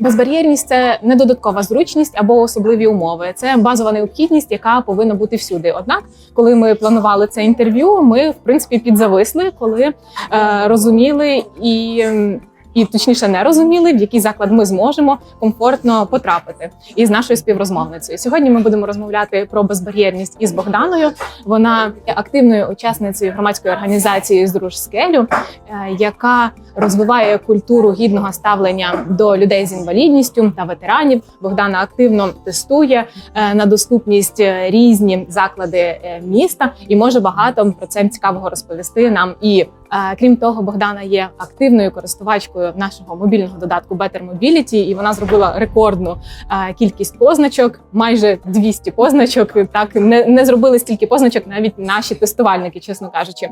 Безбар'єрність це не додаткова зручність або особливі умови. Це базова необхідність, яка повинна бути всюди. Однак, коли ми планували це інтерв'ю, ми в принципі підзависли, коли е, розуміли і. І точніше не розуміли, в який заклад ми зможемо комфортно потрапити із нашою співрозмовницею. Сьогодні ми будемо розмовляти про безбар'єрність із Богданою. Вона є активною учасницею громадської організації «Зруж скелю, е, яка розвиває культуру гідного ставлення до людей з інвалідністю та ветеранів. Богдана активно тестує е, на доступність е, різні заклади міста і може багато про це цікавого розповісти нам. І крім того, Богдана є активною користувачкою нашого мобільного додатку Better Mobility, і вона зробила рекордну кількість позначок, майже 200 позначок. Так не, не зробили стільки позначок навіть наші тестувальники, чесно кажучи.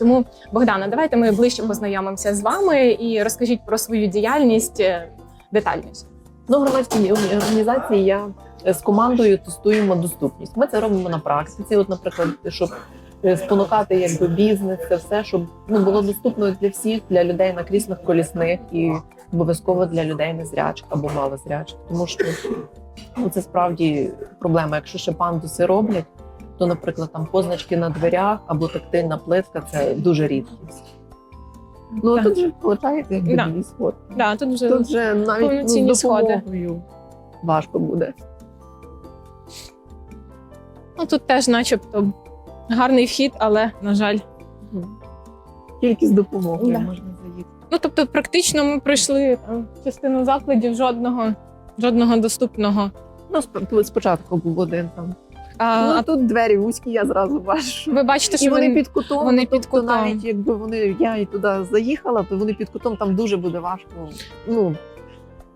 Тому Богдана, давайте ми ближче познайомимося з вами і розкажіть про свою діяльність е, детальніше. Ну, громадській організації я з командою тестуємо доступність. Ми це робимо на практиці. От, наприклад, щоб е, спонукати якби бізнес, це все, щоб ну було доступно для всіх, для людей на кріслах колісних і обов'язково для людей незрячих або малозрячих. Тому що ну, це справді проблема. Якщо ще пандуси роблять, то, наприклад, там позначки на дверях або тактильна плитка це дуже рідкість. Ну Так. тут же виходить, якби Да. дві сходи. Да, тут вже Тут вже навіть ну, з допомогою важко буде. ну, тут теж, начебто, гарний вхід, але на жаль. Тільки з допомогою Да. можна заїхати. Ну тобто, практично ми пройшли там, частину закладів жодного, жодного доступного. Ну, спочатку був один там. А, ну, тут двері вузькі, я зразу бачу. ви бачите, І що вони він- під кутом. вони ну, під тобто кутом. навіть якби вони я і туди заїхала, то вони під кутом там дуже буде важко ну,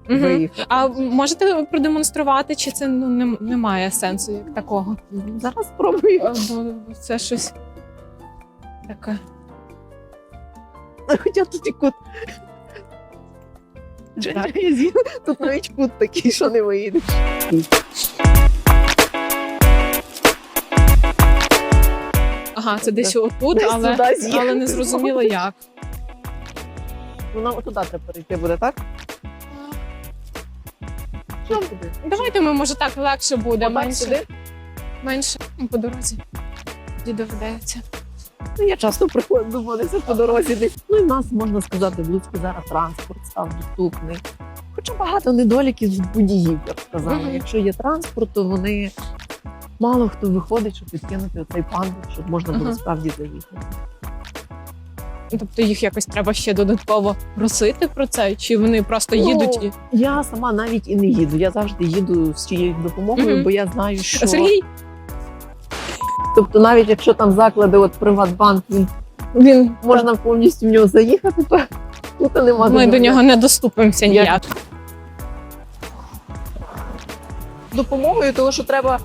Мгм. виїхати. А можете продемонструвати, чи це ну не, немає сенсу як такого? Зараз спробую. Бо це щось таке. Хоча тут і кут. Так. Тут навіть кут такий, що не виїде. Ага, це десь отут, Десь але, з'їхати. але не зрозуміло як. Ну, нам туди треба перейти буде, так? Що туди? Давайте ми, може, так легше буде, Отак менше, сюди? менше ну, по дорозі. Тоді доведеться. Ну, я часто приходжу, доводиться по дорозі десь. Ну і в нас можна сказати, в Луцьку зараз транспорт став доступний. Хоча багато недоліків з водіїв, я б сказала. Мгм. Якщо є транспорт, то вони мало хто виходить, щоб підкинути оцей пандус, щоб можна було Ага. справді заїхати. Тобто їх якось треба ще додатково просити про це, чи вони просто Ну, їдуть і. Я сама навіть і не їду. Я завжди їду з чиєю допомогою, Мгм. бо я знаю, що Сергій, тобто, навіть якщо там заклади, от Приватбанк, він він можна повністю в нього заїхати, то тут нема ми до нього не доступимося Я- ніяк. допомогою, тому що треба,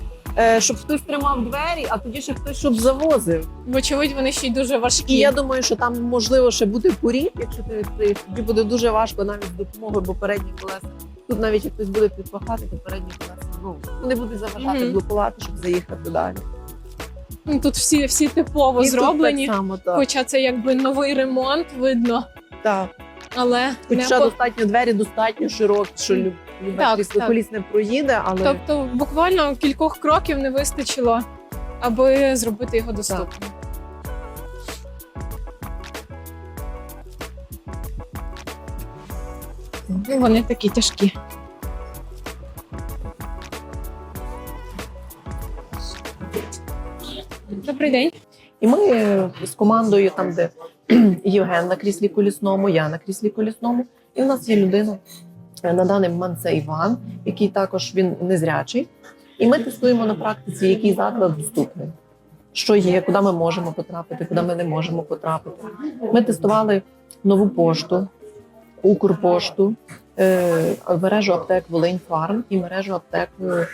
щоб хтось тримав двері, а тоді ще хтось щоб завозив. Вочевидь, вони ще й дуже важкі. І я думаю, що там можливо ще буде поріг, якщо ти відкриєш, тоді буде дуже важко навіть з допомогою, бо передні колеса. Тут навіть як хтось буде підпахати, то передні колеса ну вони будуть заважати, Мгм. блокувати, щоб заїхати далі. Ну, Тут всі, всі типово І тут зроблені, так само, так. хоча це якби новий ремонт, видно, так. але Хоча по- достатньо двері достатньо широкі, що Так, так. коліс не проїде, але Тобто буквально кількох кроків не вистачило, аби зробити його доступним. Ну, Вони такі тяжкі. Добрий день. І ми з командою, там, де Євген на кріслі колісному, я на кріслі колісному, і в нас є людина. Е, На даний момент це Іван, який також він незрячий. І ми тестуємо на практиці, який заклад доступний, що є, куди ми можемо потрапити, куди ми не можемо потрапити. Ми тестували нову пошту, Укрпошту, е, мережу аптек Волинь Фарм і мережу аптек е,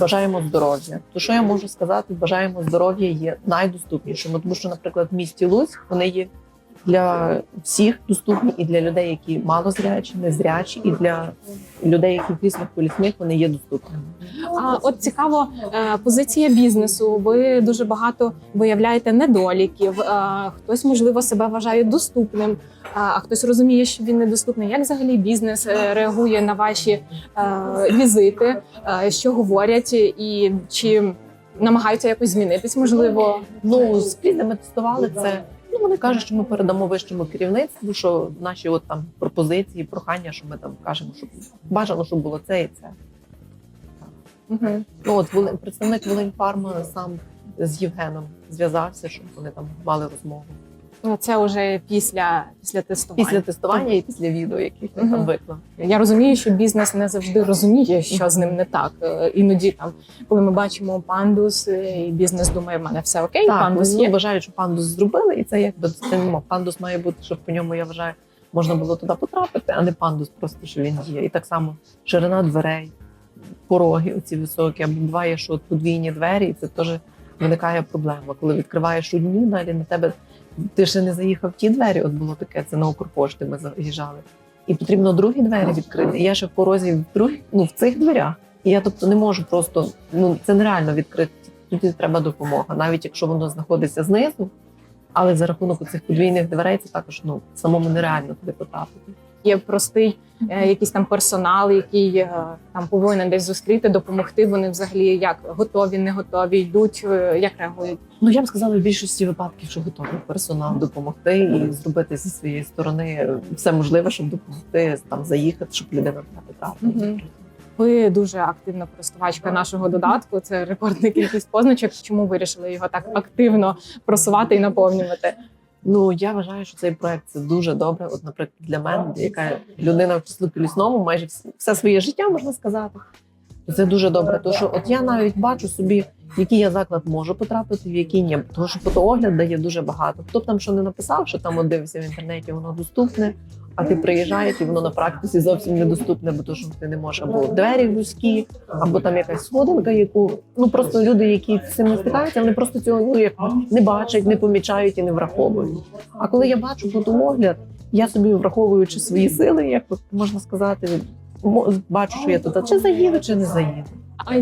Бажаємо здоров'я. То що я можу сказати? Бажаємо здоров'я є найдоступнішим, тому що, наприклад, в місті Луцьк вони є для всіх доступні і для людей, які малозрячі, незрячі, і для людей, які в кріслах колісних, вони є доступними. А от цікаво, е, позиція бізнесу. Ви дуже багато виявляєте недоліків. Е, Хтось, можливо, себе вважає доступним, а а хтось розуміє, що він недоступний. Як взагалі бізнес е, реагує на ваші е, візити? Е, Що говорять, і чи намагаються якось змінитись? Можливо, Ну скрізь ми тестували це. Ну вони кажуть, що ми передамо вищому керівництву, що наші от там пропозиції, прохання, що ми там кажемо, щоб бажано, щоб було це і це. Угу. Ну от представник Волинь Фарма сам з Євгеном зв'язався, щоб вони там мали розмову Ну, це вже після, після тестування. після тестування і після відео, яких він там виклав. Я розумію, що бізнес не завжди розуміє, що з ним не так. Е, Іноді там, коли ми бачимо пандус, е, і бізнес думає, в мене все окей, Так, пандус є. вважають, що пандус зробили, і це якби пандус має бути, щоб по ньому я вважаю, можна було туди потрапити, а не пандус, просто що він є. І так само ширина дверей, пороги оці високі, або буває, що подвійні двері, і це теж виникає проблема. Коли відкриваєш одні, далі на тебе ти ще не заїхав в ті двері. От було таке, це на Укрпошти ми заїжджали. І потрібно другі двері відкрити. І я ще в порозі в другі, ну в цих дверях. І я тобто не можу просто, ну це нереально відкрити. Тоді треба допомога, навіть якщо воно знаходиться знизу. Але за рахунок цих подвійних дверей це також ну самому нереально туди потрапити. Є простий е, якийсь там персонал, який е, там повинен десь зустріти, допомогти. Вони взагалі як готові, не готові, йдуть, е, як реагують. Ну я б сказала в більшості випадків, що готовий персонал допомогти і зробити зі своєї сторони все можливе, щоб допомогти там заїхати, щоб людина туди потрапила. Ви дуже активна користувачка нашого додатку. Це рекордна кількість позначок. Чому вирішили його так активно просувати і наповнювати? Ну я вважаю, що цей проект це дуже добре. От, наприклад, для мене, яка людина в числу лісному, майже все своє життя можна сказати. Це дуже добре. Тому що от я навіть бачу собі, в який я заклад можу потрапити, в який ні. Тому що фотоогляд дає дуже багато. Хто б там що не написав, що там от дивився в інтернеті, воно доступне. А ти приїжджаєш і воно на практиці зовсім недоступне, бо то, що ти не можеш або двері вузькі, або там якась сходинка, яку ну просто люди, які цим стикаються, вони просто цього ну як не бачать, не помічають і не враховують. А коли я бачу фотоогляд, я собі враховуючи свої сили, як можна сказати, бачу, що я туди чи заїду, чи не заїду.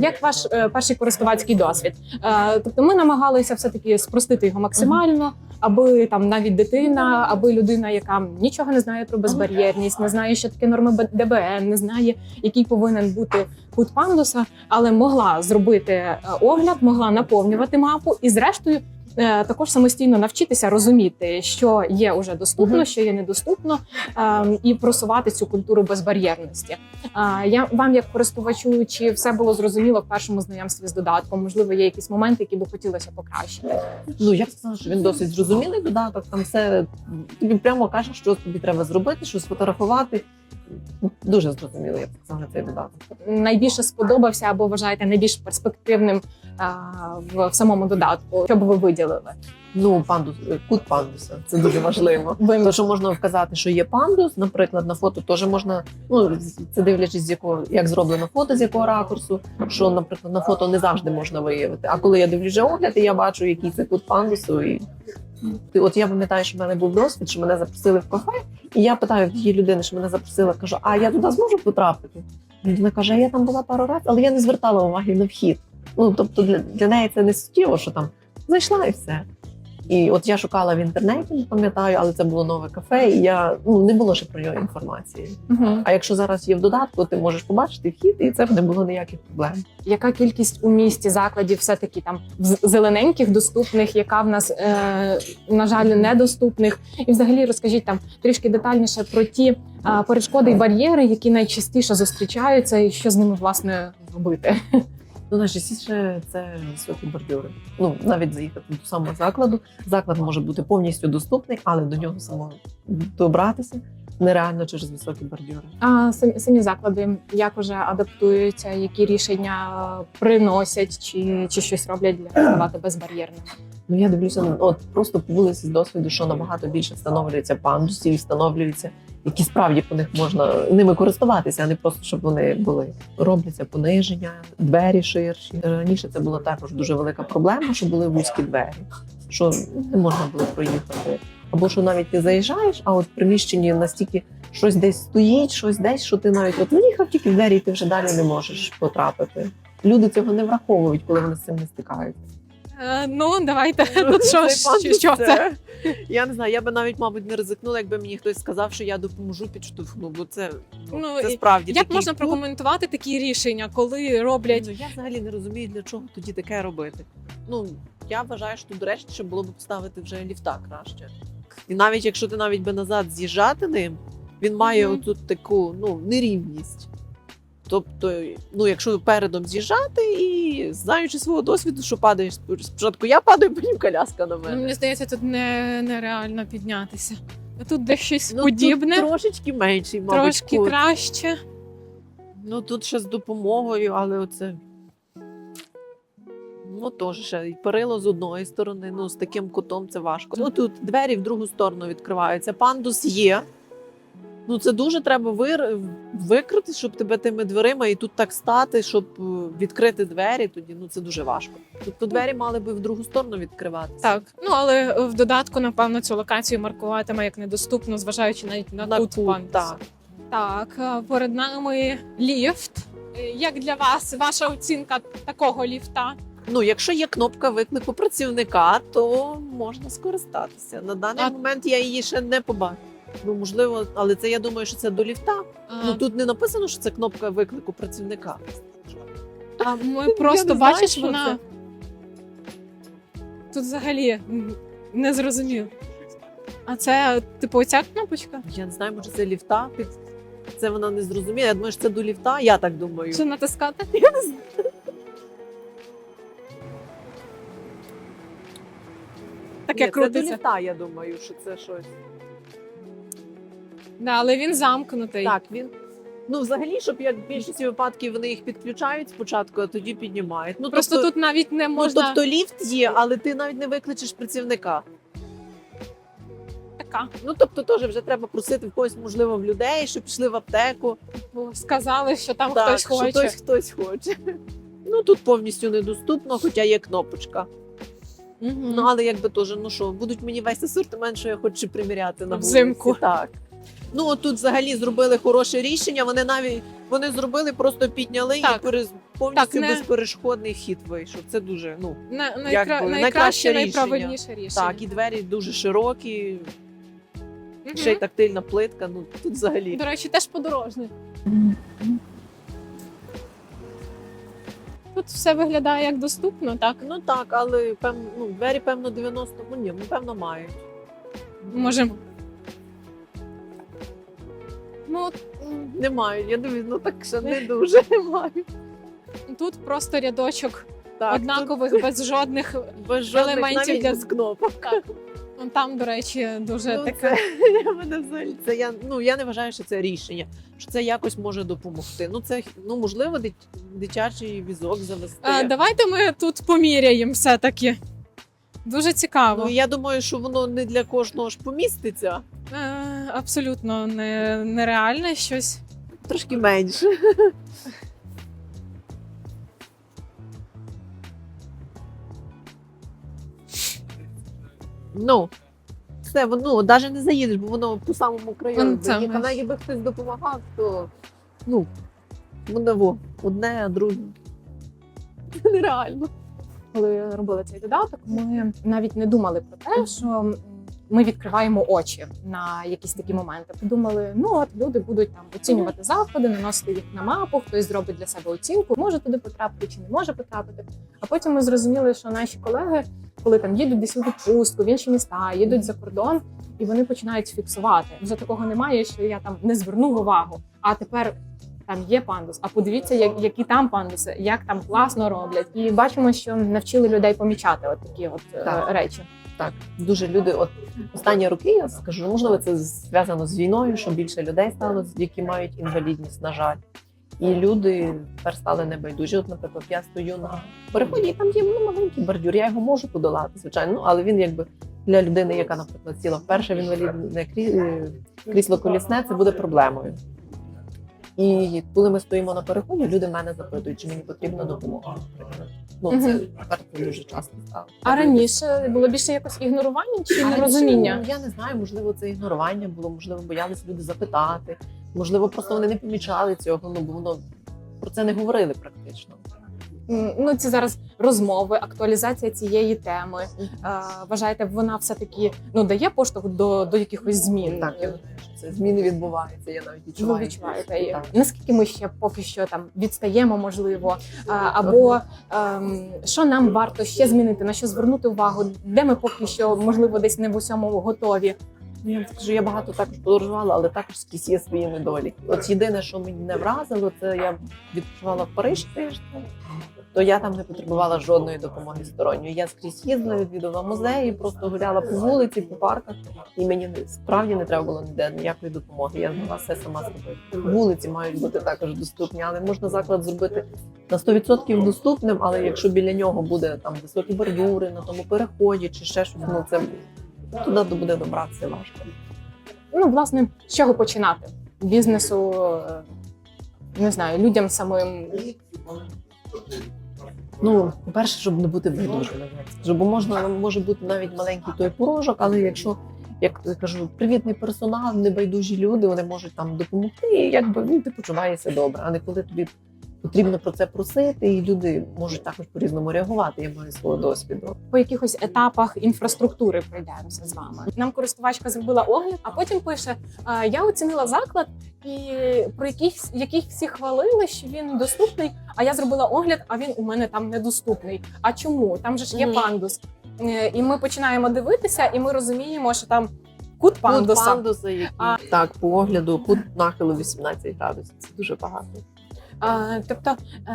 Як ваш е, перший користувацький досвід? Е, тобто ми намагалися все таки спростити його максимально, аби там навіть дитина, аби людина, яка нічого не знає про безбар'єрність, не знає, що таке норми ДБН, не знає, який повинен бути кут пандуса, але могла зробити е, огляд, могла наповнювати мапу і, зрештою. Е, Також самостійно навчитися розуміти, що є уже доступно, Мгм. що є недоступно, ем, і просувати цю культуру безбар'єрності. Я вам, як користувачу, чи все було зрозуміло в першому знайомстві з додатком? Можливо, є якісь моменти, які би хотілося покращити. Ну я б сказала, що він досить зрозумілий додаток. Там все тобі прямо каже, що тобі треба зробити, що сфотографувати. Дуже зрозуміло, я б сказала, цей додаток. Найбільше сподобався або вважаєте найбільш перспективним а, в, в самому додатку? Що б ви виділили? Ну, пандус, кут пандуса, це дуже важливо. Тому що можна вказати, що є пандус, наприклад, на фото теж можна, ну це дивлячись з якого як зроблено фото, з якого ракурсу, що, наприклад, на фото не завжди можна виявити. А коли я дивлюсь вже огляд, і я бачу, який це кут пандусу, і Ти- от я пам'ятаю, що в мене був досвід, що мене запросили в кафе, і я питаю тієї людини, що мене запросила, кажу, а я туди зможу потрапити? Людина каже, я там була пару разів, але я не звертала уваги на вхід. Ну тобто для, для неї це не суттєво, що там зайшла і все. І от я шукала в інтернеті, не пам'ятаю, але це було нове кафе, і я ну не було ще про нього інформації. Угу. А якщо зараз є в додатку, ти можеш побачити вхід, і це не було ніяких проблем. Яка кількість у місті закладів все таки там зелененьких, доступних, яка в нас е, на жаль недоступних? І взагалі розкажіть там трішки детальніше про ті е, перешкоди і бар'єри, які найчастіше зустрічаються, і що з ними власне робити. Ну, найчастіше це високі бордюри. Ну навіть заїхати до самого закладу. Заклад може бути повністю доступний, але до нього самого добратися нереально через високі бордюри. А самі, самі заклади як уже адаптуються, які рішення приносять, чи, чи щось роблять для ставати безбар'єрним? Ну я дивлюся, от просто по вулиці з досвіду, що набагато більше встановлюється пандусів, встановлюється які справді по них можна ними користуватися, а не просто щоб вони були. Робляться пониження, двері ширші. Раніше це була також дуже велика проблема, що були вузькі двері, що не можна було проїхати. Або що навіть ти заїжджаєш, а от в приміщенні настільки щось десь стоїть, щось десь, що ти навіть от виїхав тільки в двері, і ти вже далі не можеш потрапити. Люди цього не враховують, коли вони з цим не стикаються. Е, ну, давайте. Тут що, що, що це? Я не знаю, я би навіть, мабуть, не ризикнула, якби мені хтось сказав, що я допоможу підштовхну, бо це, ну, Ну, це справді. Як такий можна путь. прокоментувати такі рішення, коли роблять Ну, я взагалі не розумію, для чого тоді таке робити. Ну, я вважаю, що доречніше було б поставити вже ліфта краще. І навіть якщо ти навіть би назад з'їжджати ним, він має Мгм. отут таку ну, нерівність. Тобто, ну, якщо передом з'їжджати і знаючи свого досвіду, що падаєш спочатку я падаю, потім коляска на Ну, мене. мені здається, тут не, нереально піднятися. Тут десь щось Ну, подібне, Тут трошечки менший, мабуть. трошки кут. краще. Ну тут ще з допомогою, але оце. Ну, теж ще і перило з одної сторони, ну з таким кутом це важко. Ну тут двері в другу сторону відкриваються. Пандус є. Ну це дуже треба вир... викрити, щоб тебе тими дверима і тут так стати, щоб е, відкрити двері. Тоді ну це дуже важко. Тобто двері мали би в другу сторону відкриватися. Так, ну але в додатку, напевно, цю локацію маркуватиме як недоступно, зважаючи навіть на, На кут кут, так. Так, е, перед нами ліфт. Е, Як для вас ваша оцінка такого ліфта? Ну, якщо є кнопка виклику працівника, то можна скористатися. На даний А- момент я її ще не побачила. Ну, можливо, але це я думаю, що це до ліфта. А, Ну тут не написано, що це кнопка виклику працівника. а ми просто знаю, бачиш, вона це. тут взагалі не зрозуміло. А це, типу, оця кнопочка? Я не знаю, може це ліфта. Під... Це вона не зрозуміє. Я думаю, що це до ліфта. Я так думаю. Що натискати? Я не знаю. Таке Ні, це до ліфта, я думаю, що це щось. Да, але він замкнутий. Так, він. Ну, взагалі, щоб як в більшості випадків вони їх підключають спочатку, а тоді піднімають. Ну, Просто тобто, тут навіть не Ну, тобто ліфт є, але ти навіть не викличеш працівника. така. Ну тобто, теж вже треба просити в когось, можливо, в людей, щоб пішли в аптеку. Бо сказали, що там так, хтось що хтось, хтось хоче. Ну тут повністю недоступно, хоча є кнопочка. Мгм. Ну але якби теж, ну що, будуть мені весь асортимент, що я хочу приміряти на вулиці. Взимку. Так. Ну от тут взагалі зробили хороше рішення. Вони навіть вони зробили, просто підняли Так. і перез... повністю Так, не- безперешкодний вхід вийшов. Це дуже ну На, найкра... Якби, найкраще, найкраще рішення. найправильніше рішення. так, і двері дуже широкі, Мгм. ще й тактильна плитка. Ну тут взагалі. До речі, теж подорожний. Тут все виглядає як доступно, так? Ну так, але певно, ну, двері, певно, 90, ну ні, ну певно мають. Може. Ну, М, Не мають. Я дивлюсь, ну так ще не дуже мають. тут просто рядочок Так, однакових, без жодних. тут без жодних елементів навіть для- без кнопок. Так. Вон Там, до речі, дуже Ну, таке. це, я мене взагалі, це я, ну, я не вважаю, що це рішення, що це якось може допомогти. Ну, це ну, можливо, дит- дитячий візок завести. А, давайте ми тут поміряємо все-таки. Дуже цікаво. Ну, я думаю, що воно не для кожного ж поміститься, Е, абсолютно не, нереальне щось. трошки менше. Ну, все, воно навіть не заїдеш, бо воно по самому краю. Вон це ми- Навіть якби хтось допомагав, то ну, воно во, одне, а друге. Це нереально. коли робили цей додаток, ми навіть не думали про те, що ми відкриваємо очі на якісь такі моменти. Подумали, ну от люди будуть там оцінювати заходи, наносити їх на мапу, хтось зробить для себе оцінку, може туди потрапити чи не може потрапити. А потім ми зрозуміли, що наші колеги, коли там їдуть десь у відпустку, в інші міста, їдуть за кордон, і вони починають фіксувати. Вже такого немає, що я там не звернув увагу. А тепер там є пандус. А подивіться, як, які там пандуси, як там класно роблять. І бачимо, що навчили людей помічати от такі от е, Так. речі. Так, дуже люди. От останні роки я скажу, можливо, це зв'язано з війною, що більше людей стало, які мають інвалідність, на жаль. І люди тепер стали небайдужі. От, наприклад, я стою на переході, і там є ну, маленький бордюр. Я його можу подолати, звичайно, ну, але він якби для людини, яка, наприклад, сіла вперше в інвалідне е, крісло колісне, це буде проблемою. І коли ми стоїмо на переході, люди мене запитують, чи мені потрібна допомога. Ну, це mm-hmm. дуже часто стало. А раніше було більше якось ігнорування чи нерозуміння? Я не знаю, можливо, це ігнорування було, можливо, боялися люди запитати, можливо, просто вони не помічали цього, ну бо воно про це не говорили практично. Ну, це зараз розмови, актуалізація цієї теми. Е, Вважаєте, вона все таки ну дає поштовх до, до якихось змін? Так, я що це зміни відбуваються. Я навіть Ви відчуваю. відчуваєте її? Наскільки ми ще поки що там відстаємо, можливо, або ем, що нам варто ще змінити, на що звернути увагу, де ми поки що можливо десь не в усьому готові. Я вам скажу, я багато також подорожувала, але також скрізь є свої недоліки. От єдине, що мені не вразило, це я відпочивала в Париж тиждень, то я там не потребувала жодної допомоги сторонньої. Я скрізь їздила, відвідувала музеї, просто гуляла по вулиці, по парках, і мені справді не треба було ніде ніякої допомоги. Я змогла все сама зробити. Вулиці мають бути також доступні, але можна заклад зробити на 100% доступним, але якщо біля нього буде там високі бордюри на тому переході чи ще щось, ну це туди буде добратися важко. Ну, власне, з чого починати? Бізнесу, е, не знаю, людям самим. Ну, по-перше, щоб не бути байдужими, бо можна може бути навіть маленький той порожок, але якщо як я кажу, привітний персонал, небайдужі люди, вони можуть там допомогти, і якби ну, ти почуваєшся добре, а не коли тобі потрібно про це просити, і люди можуть також по-різному реагувати. Я маю свого досвіду. По якихось етапах інфраструктури пройдемося з вами. Нам користувачка зробила огляд, а потім пише: я оцінила заклад, і про якийсь яких всі хвалили, що він доступний. А я зробила огляд, а він у мене там недоступний. А чому? Там же ж є пандус. Е, І ми починаємо дивитися, і ми розуміємо, що там кут пандуса. Кут пандуса, який А- так по огляду, кут нахилу 18 градусів. Це дуже багато. Тобто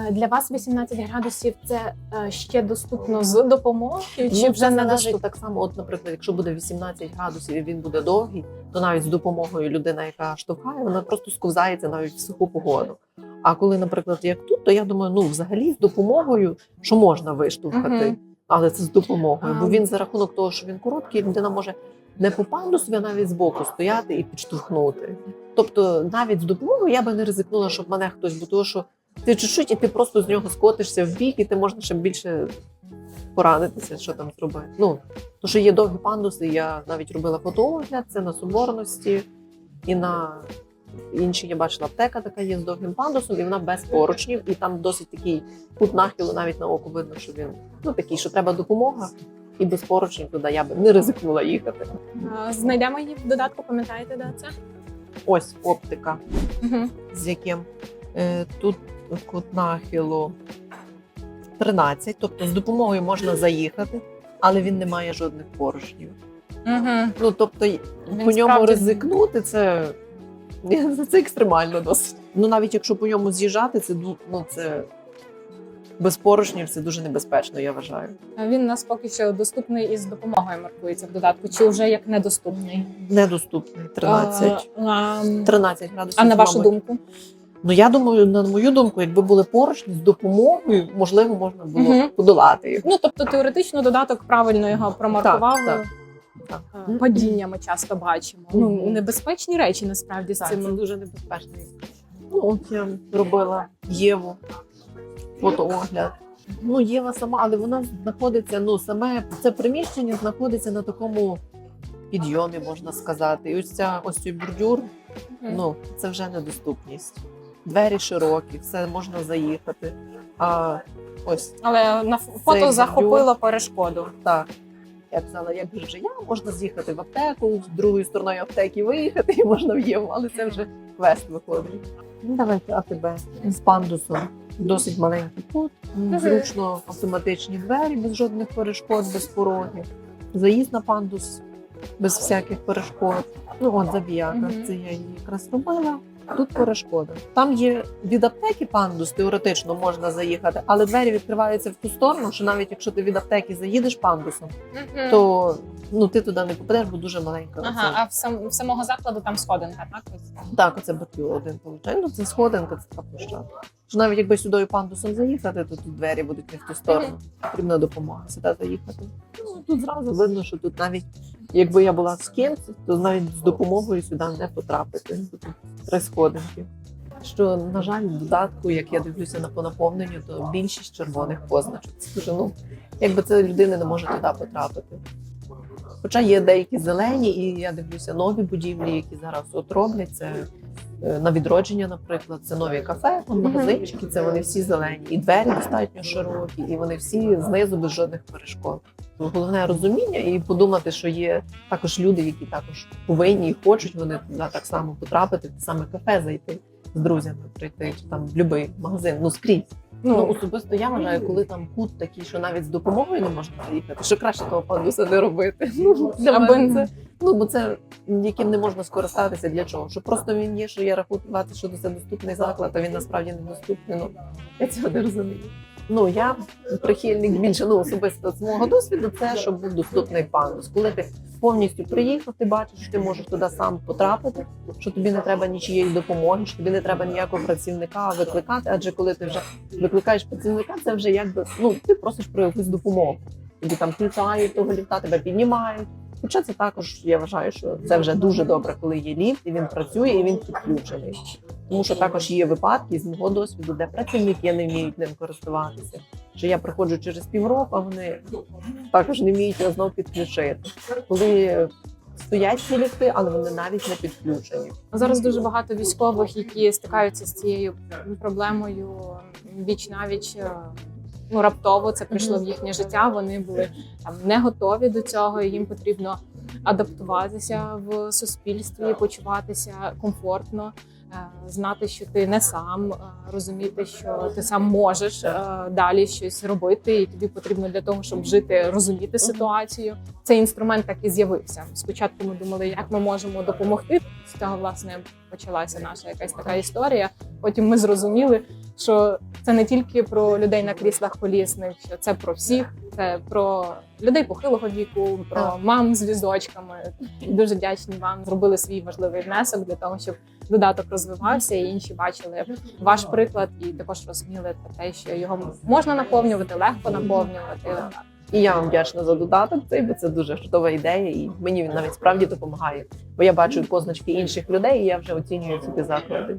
е, для вас 18 градусів це е, ще доступно з допомогою, чи Ну, вже не доступно? так само. От, наприклад, якщо буде 18 градусів і він буде довгий, то навіть з допомогою людина, яка штовхає, вона просто сковзається навіть в суху погоду. А коли, наприклад, як тут, то я думаю, ну взагалі з допомогою, що можна виштовхати, Мгм. але це з допомогою. А. Бо він за рахунок того, що він короткий, людина може не по пандусу, а навіть збоку стояти і підштовхнути. Тобто, навіть з допомогою я би не ризикнула, щоб мене хтось, бо того, що ти чуть-чуть, і ти просто з нього скотишся в бік, і ти можна ще більше поранитися, що там зробити. Ну, то що є довгі пандуси, я навіть робила фотоогляд, це на соборності і на іншій я бачила аптека, така є з довгим пандусом, і вона без поручнів, і там досить такий кут нахилу, навіть на око видно, що він ну такий, що треба допомога. І без поручнів туди я би не ризикнула їхати. Знайдемо її в додатку, пам'ятаєте, де це? Ось оптика, Угу. з яким е, тут кут нахилу 13, тобто з допомогою можна заїхати, але він не має жодних поручнів. Угу. Ну тобто Він по ньому справді- ризикнути це, це екстремально досить. Ну навіть якщо по ньому з'їжджати, це ну, це без поручнів це дуже небезпечно, я вважаю. Він у нас поки що доступний із допомогою маркується в додатку, чи вже як недоступний? Недоступний 13. А, а, 13 градусів. а на вашу мабуть. думку? Ну я думаю, на мою думку, якби були поручні з допомогою, можливо, можна було Мгм. подолати їх. Ну тобто теоретично додаток правильно його промаркував. Так, так. Е, Падіння ми часто бачимо. Ну небезпечні речі насправді з Так, це цим. дуже небезпечно. Ну, от я робила Єву фотоогляд. Ну, Єва сама, але вона знаходиться, ну, саме це приміщення знаходиться на такому підйомі, можна сказати. І ось ця ось цей бордюр, ну, це вже недоступність. Двері широкі, все можна заїхати. А ось Але на фото бордюр. захопило перешкоду. так. Я казала, як же вже я, можна з'їхати в аптеку, з другої сторони аптеки виїхати, і можна в Єву, але це вже квест виходить. Ну, давайте АТБ з пандусом. Досить маленький кут, зручно автоматичні двері, без жодних перешкод, без порогів. Заїзд на пандус без всяких перешкод. Ну, от забіяка, це я її якраз робила. Тут перешкода. Там є від аптеки пандус, теоретично можна заїхати, але двері відкриваються в ту сторону, що навіть якщо ти від аптеки заїдеш пандусом, Мгм. то ну ти туди не попадеш, бо дуже маленька. Ага, а в сам в самого закладу там сходинка, так? Так, оце БТУ один виходить. Ну це сходинка, це така площадка. Що навіть якби сюди пандусом заїхати, то тут двері будуть не в ту сторону. Потрібна допомога сюди заїхати. Тут зразу видно, що тут навіть якби я була з кимось, то навіть з допомогою сюди не потрапити. Тут три сходинки. Що, на жаль, в додатку, як я дивлюся на по наповненню, то більшість червоних позначок. Це ну, якби це людина не може туди потрапити. Хоча є деякі зелені, і я дивлюся нові будівлі, які зараз от роблять. Це на відродження, наприклад, це нові кафе, там магазинчики, це вони всі зелені. І двері достатньо широкі, і вони всі знизу без жодних перешкод. Головне розуміння і подумати, що є також люди, які також повинні і хочуть вони туди так само потрапити, в те саме кафе зайти з друзями, прийти чи там в будь-який магазин, ну скрізь. Ну, Ну, особисто я вважаю, коли там кут такий, що навіть з допомогою не можна заїхати, що краще того пандуса не робити. Ну, для Аби мене це, ну, бо це яким не можна скористатися для чого? Що просто він є, що я рахувати, що це доступний заклад, а він насправді недоступний. Ну, я цього не розумію. Ну, я прихильник більше ну, особисто з мого досвіду, це щоб був доступний пандус. Коли ти повністю приїхав, ти бачиш, що ти можеш туди сам потрапити, що тобі не треба нічієї допомоги, що тобі не треба ніякого працівника викликати. Адже коли ти вже викликаєш працівника, це вже якби ну ти просиш про якусь допомогу. Тобі там включають того ліфта, тебе піднімають. Хоча це також я вважаю, що це вже дуже добре, коли є ліфт, і він працює, і він підключений. Тому що також є випадки з мого досвіду, де працівники не вміють ним користуватися. Що я приходжу через півроку, а вони також не вміють його знов підключити. Коли стоять ці ліфти, але вони навіть не підключені. Зараз дуже багато військових, які стикаються з цією проблемою віч навіч. Ну, раптово це прийшло в їхнє життя. Вони були там не готові до цього. і Їм потрібно адаптуватися в суспільстві, почуватися комфортно, е, знати, що ти не сам, е, розуміти, що ти сам можеш е, далі щось робити, і тобі потрібно для того, щоб жити, розуміти ситуацію. Цей інструмент так і з'явився. Спочатку ми думали, як ми можемо допомогти. З цього власне почалася наша якась така історія. Потім ми зрозуміли, що це не тільки про людей на кріслах колісних, що це про всіх, це про людей похилого віку, про мам з візочками. Дуже вдячні вам. Зробили свій важливий внесок для того, щоб додаток розвивався, і інші бачили ваш приклад, і також розуміли про те, що його можна наповнювати, легко наповнювати. І я вам вдячна за додаток цей, бо це дуже чудова ідея, і мені він навіть справді допомагає. Бо я бачу позначки інших людей, і я вже оцінюю ці заклади.